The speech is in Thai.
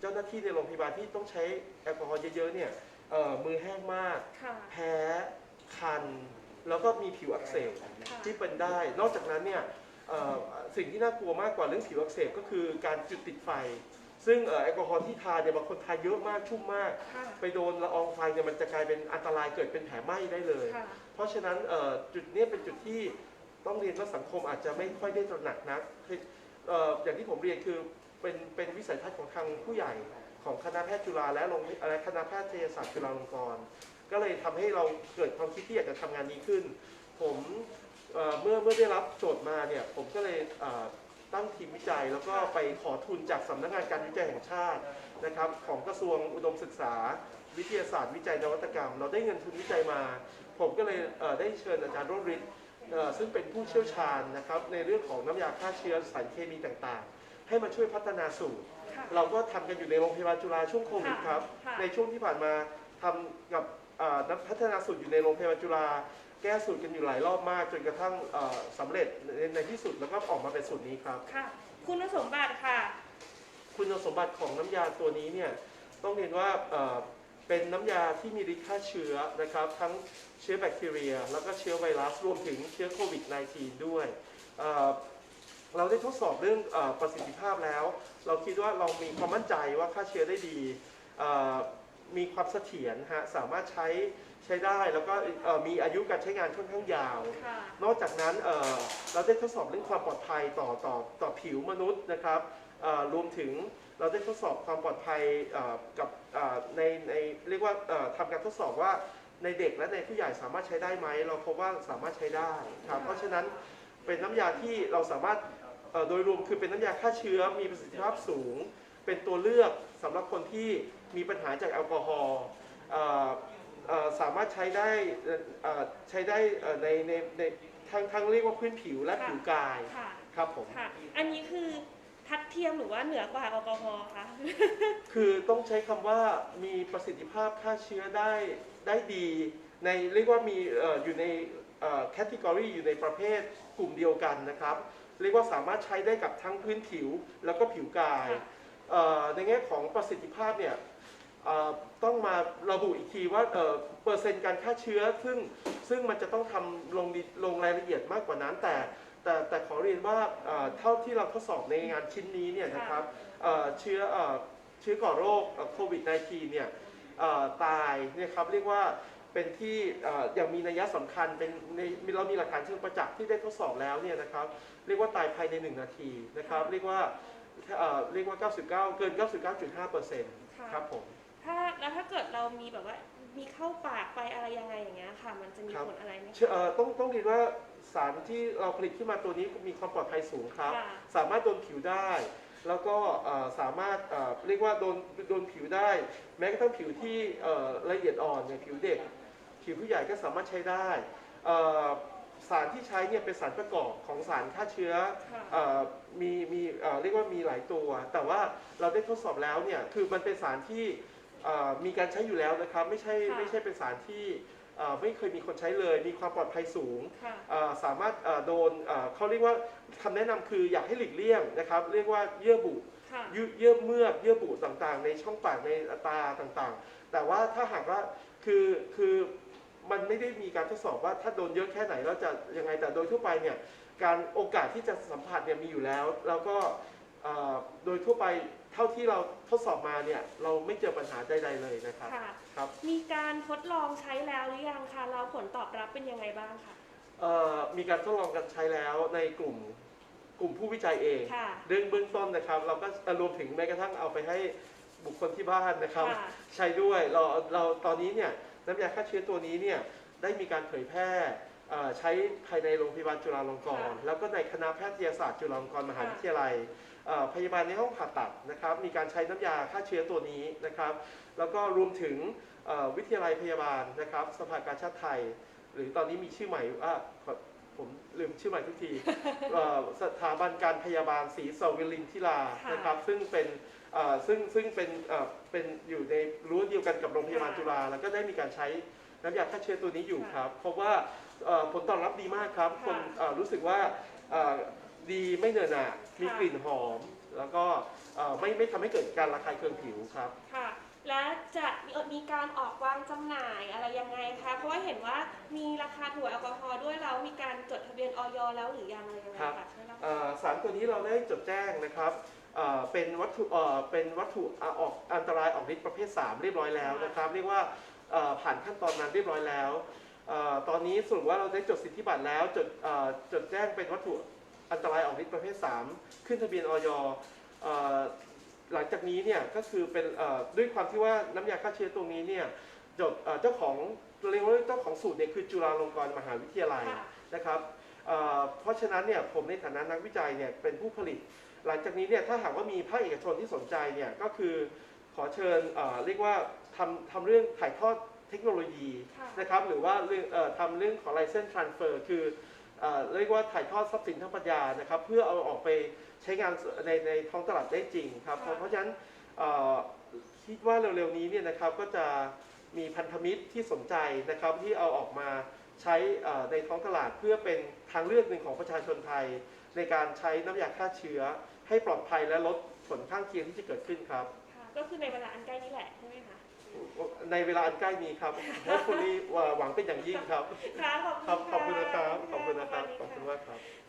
เจ้าหน้าที่ในโรงพยาบาลที่ต้องใช้แอลกอฮอล์เยอะๆเนี่ยเอ่อมือแห้งมาก ค่ะ แพ้คัน แล้วก็มีผิวอักเสบค่ะ ที่เป็นได้ นอกจากนั้นเนี่ยเอ่อสิ่งที่น่ากลัวมากกว่าเรื่องผิวอักเสบก็คือการจุดติดไฟ ซึ่งเอ่อแอลกอฮอล์ที่ทาเนี่ยบางคนทาเยอะมากชุ่มมาก ค่ะ ไปโดนละอองไฟเนี่ยมันจะกลายเป็นอันตรายเกิดเป็นแผลไหม้ได้เลย ค่ะ เพราะฉะนั้นเอ่อจุดเนี้ยเป็นจุดที่ต้องเรียนว่าสังคมอาจจะไม่ค่อยได้ตระหนักนักคือเอ่ออย่างที่ผมเรียนคือ เป็นเป็นวิสัยทัศน์ของทางผู้ใหญ่ของคณะแพทย์จุฬาและโรงอะไรคณะแพทยศาสตร์จุฬาลงกรณ์ก็เลยทำให้เราเกิดความคิดที่อยากจะทำงานนี้ขึ้น ผมเเมื่อเมื่อได้รับโจทย์มาเนี่ยผมก็เลยเตั้งทีมวิจัย แล้วก็ไปขอทุนจากสำนักงานการวิจัยแห่งชาตินะครับของกระทรวงอุดมศึกษา วิทยาศาสตร์วิจัยนวัตกรรม เราได้เงินทุนวิจัยมา ผมก็เลยเได้เชิญอาจารย์โรริศเอ่อซึ่งเป็นผู้เชี่ยวชาญนะครับในเรื่องของน้ำยาฆ่าเชื้อสารเคมีต่างๆ ให้มาช่วยพัฒนาสูตร ค่ะ เราก็ทำกันอยู่ในโรงพยาบาลจุฬาช่วงโควิดครับ ค่ะ ในช่วงที่ผ่านมาทำกับเอ่อนักพัฒนาสูตรอยู่ในโรงพยาบาลจุฬาแก้สูตรกันอยู่หลายรอบมาก จนกระทั่งเอ่อสำเร็จในในที่สุดแล้วก็ออกมาเป็นสูตรนี้ครับ ค่ะ คุณสมบัติค่ะ คุณสมบัติของน้ำยาตัวนี้เนี่ยต้องเรียนว่าเอ่อเป็นน้ำยาที่มีฤทธิ์ฆ่าเชื้อนะครับ ทั้งเชื้อแบคทีเรีย แล้วก็เชื้อไวรัสรวมถึงเชื้อโควิด -19 ด้วยเอ่อ เราได้ทดสอบเรื่องเออประสิทธิภาพแล้ว เราคิดว่าเรามีความมั่นใจว่าฆ่าเชื้อได้ดีเอ่อมีความเสถียรฮะสามารถใช้ใช้ได้แล้วก็เอ่อมีอายุการใช้งานค่อนข้างยาวค่ะนอกจากนั้นเอ่อเราได้ทดสอบเรื่องความปลอดภัยต่อต่อต่อผิวมนุษย์นะครับเอ่อรวมถึงเราได้ทดสอบความปลอดภัยเอ่อกับเอ่อในในเรียกว่าเอ่อทำการทดสอบว่าในเด็กและในผู้ใหญ่สามารถใช้ได้ไหม เราพบว่าสามารถใช้ได้ครับเพราะฉะนั้นเป็นน้ำยาที่เราสามารถเอ่อ โดยรวมคือเป็นน้ำยาฆ่าเชื้อมีประสิทธิภาพสูง เป็นตัวเลือกสำหรับคนที่มีปัญหาจากแอลกอฮอล์เอ่อเอ่อสามารถใช้ได้เอ่อเอ่อใช้ได้เอ่อในในในทั้งทั้งเรียกว่าพื้นผิวและค่ะผิวกายค่ะครับผมค่ะอันนี้คือทัดเทียมหรือว่าเหนือกว่าแอลกอฮอล์คะคือต้องใช้คำว่ามีประสิทธิภาพฆ่าเชื้อได้ได้ดี ในเรียกว่ามีเอ่ออยู่ในแคตตากรีอยู่ในประเภทกลุ่มเดียวกันนะครับ เรียกว่าสามารถใช้ได้กับทั้งพื้นผิวแล้วก็ผิวกายค่ะเอ่อในแง่ของประสิทธิภาพเนี่ยเอ่อต้องมาระบุอีกทีว่าเอ่อเปอร์เซ็นต์การฆ่าเชื้อ ซึ่งซึ่งมันจะต้องทำลงดีลงรายละเอียดมากกว่านั้นแต่แต่แต่ขอเรียนว่าเอ่อเท่าที่เราทดสอบในงานชิ้นนี้เนี่ยนะครับเอ่อเชื้อเอ่อเชื้อก่อโรคโควิด -19 เนี่ยเอ่อตายเนี่ยครับเรียกว่า เป็นที่เอ่ออย่างมีนัยสำคัญเป็นในเรามีหลักฐานเชิงประจักษ์ที่ได้ทดสอบแล้วเนี่ยนะครับเรียกว่าตายภายใน 1 นาทีนะครับเรียกว่าเอ่อเรียกว่า 99 เกิน 99.5เปอร์เซ็นต์ค่ะครับผมถ้าแล้วถ้าเกิดเรามีแบบว่ามีเข้าปากไปอะไรยังไงอย่างเงี้ยค่ะมันจะมีครับผลอะไรไหมเชื่อเอ่อต้องต้องเรียนว่าสารที่เราผลิตขึ้นมาตัวนี้มีความปลอดภัยสูงครับค่ะสามารถโดนผิวได้ แล้วก็เอ่อสามารถเอ่อเรียกว่าโดนโดนผิวได้ แม้กระทั่งผิวที่เอ่อละเอียดอ่อนอย่างผิวเด็ก ผิวผู้ใหญ่ก็สามารถใช้ได้เอ่อสารที่ใช้เนี่ยเป็นสารประกอบของสารฆ่าเชื้อค่ะเอ่อมีมีเอ่อเรียกว่ามีหลายตัว แต่ว่าเราได้ทดสอบแล้วเนี่ยคือมันเป็นสารที่เอ่อมีการใช้อยู่แล้วนะครับ ไม่ใช่ค่ะไม่ใช่เป็นสารที่เอ่อไม่เคยมีคนใช้เลย มีความปลอดภัยสูงค่ะเอ่อสามารถเอ่อโดนเอ่อเขาเรียกว่าคำแนะนำคืออยากให้หลีกเลี่ยงนะครับ เรียกว่าเยื่อบุค่ะเยื่อเยื่อเมือกเยื่อบุต่างๆ ในช่องปากในตาต่างๆ แต่ว่าถ้าหากว่าคือคือ มันไม่ได้มีการทดสอบว่าถ้าโดนเยอะแค่ไหนแล้วจะยังไงแต่โดยทั่วไปเนี่ยการโอกาสที่จะสัมผัสเนี่ยมีอยู่แล้ว แล้วก็เอ่อโดยทั่วไปเท่าที่เราทดสอบมาเนี่ยเราไม่เจอปัญหาใดๆเลยนะครับค่ะครับ มีการทดลองใช้แล้วหรือยังคะเราผลตอบรับเป็นยังไงบ้างคะเอ่อมีการทดลองกันใช้แล้วในกลุ่มกลุ่มผู้วิจัยเองค่ะเรื่องเบื้องต้นนะครับ เราก็รวมถึงแม้กระทั่งเอาไปให้บุคคลที่บ้านนะครับค่ะใช้ด้วยเราเราตอนนี้เนี่ย น้ำยาฆ่าเชื้อตัวนี้เนี่ยได้มีการเผยแพร่เอ่อใช้ภายในโรงพยาบาลจุฬาลงกรณ์ค่ะแล้วก็ในคณะแพทยศาสตร์จุฬาลงกรณ์มหาวิทยาลัยเอ่อพยาบาลในห้องผ่าตัดนะครับ มีการใช้น้ำยาฆ่าเชื้อตัวนี้นะครับ แล้วก็รวมถึงเอ่อวิทยาลัยพยาบาลนะครับ สภากาชาติไทย หรือตอนนี้มีชื่อใหม่อะขอ ผมลืมชื่อใหม่ทุกทีเอ่อสถาบันการพยาบาลศรีสวิลินทิลาค่ะนะครับ ซึ่งเป็นเอ่อซึ่งซึ่งเป็นเอ่อเป็นอยู่ในรั้วเดียวกันกับโรงพยาบาลค่ะจุฬาแล้วก็ได้มีการใช้น้ำยาฆ่าเชื้อตัวนี้อยู่ค่ะครับ เพราะว่าเอ่อผลตอบรับดีมากครับค่ะคนเอ่อรู้สึกว่าเอ่อดีไม่เหนอะหนะมีค่ะกลิ่นหอม แล้วก็เอ่อไม่ไม่ทำให้เกิดการระคายเคืองผิวครับค่ะ และจะมีมีการออกวางจำหน่ายอะไรยังไงคะเพราะว่าเห็นว่ามีราคาถั่วแอลกอฮอล์ด้วยแล้วมีการจดทะเบียนออยแล้วหรือยังอะไรยังไงครับคะช่วยเล่าเอ่อสารตัวนี้เราได้จดแจ้งนะครับเอ่อเป็นวัตถุเอ่อเป็นวัตถุอ่าออกอันตรายออกฤทธิ์ประเภท 3 เรียบร้อยแล้วนะครับ เรียกว่าเอ่อผ่านขั้นตอนนั้นเรียบร้อยแล้วเอ่อตอนนี้สรุปว่าเราได้จดสิทธิบัตรแล้วจดเอ่อจดแจ้งเป็นวัตถุ ฤทธิ์ประเภท 3 ขึ้นทะเบียนออยเอ่อหลังจากนี้เนี่ยก็คือเป็นเอ่อด้วยความที่ว่าน้ำยาฆ่าเชื้อตรงนี้เนี่ยจดเอ่อเจ้าของเรียกว่าเจ้าของสูตรเนี่ยคือจุฬาลงกรณ์มหาวิทยาลัยค่ะนะครับเอ่อเพราะฉะนั้นเนี่ยผมในฐานะนักวิจัยเนี่ยเป็นผู้ผลิต หลังจากนี้เนี่ยถ้าหากว่ามีภาคเอกชนที่สนใจเนี่ยก็คือขอเชิญเอ่อเรียกว่าทำทำเรื่องถ่ายทอดเทคโนโลยีค่ะนะครับหรือว่าเรื่องเอ่อทำเรื่องของ license transfer คือ เอ่อเรียกว่าถ่ายทอดทรัพย์สินทางปัญญานะครับ เพื่อเอาออกไปใช้งานในในท้องตลาดได้จริงครับ เพราะเพราะฉะนั้นเอ่อคิดว่าเร็วๆนี้เนี่ยนะครับก็จะมีพันธมิตรที่สนใจนะครับที่เอาออกมาใช้เอ่อในท้องตลาดเพื่อเป็นทางเลือกหนึ่งของประชาชนไทย ในการใช้น้ำยาฆ่าเชื้อ ให้ปลอดภัยและลดผลข้างเคียงที่จะเกิดขึ้นครับค่ะก็คือในเวลาอันใกล้นี้แหละใช่ไหมคะ ในเวลาอันใกล้นี้ครับ hopefully หวังเป็นอย่างยิ่งครับ ค่ะขอบครับคุณขอบคุณนะครับ ขอบคุณะนะครับสวัสดีขอบคุณค่ะมากครับ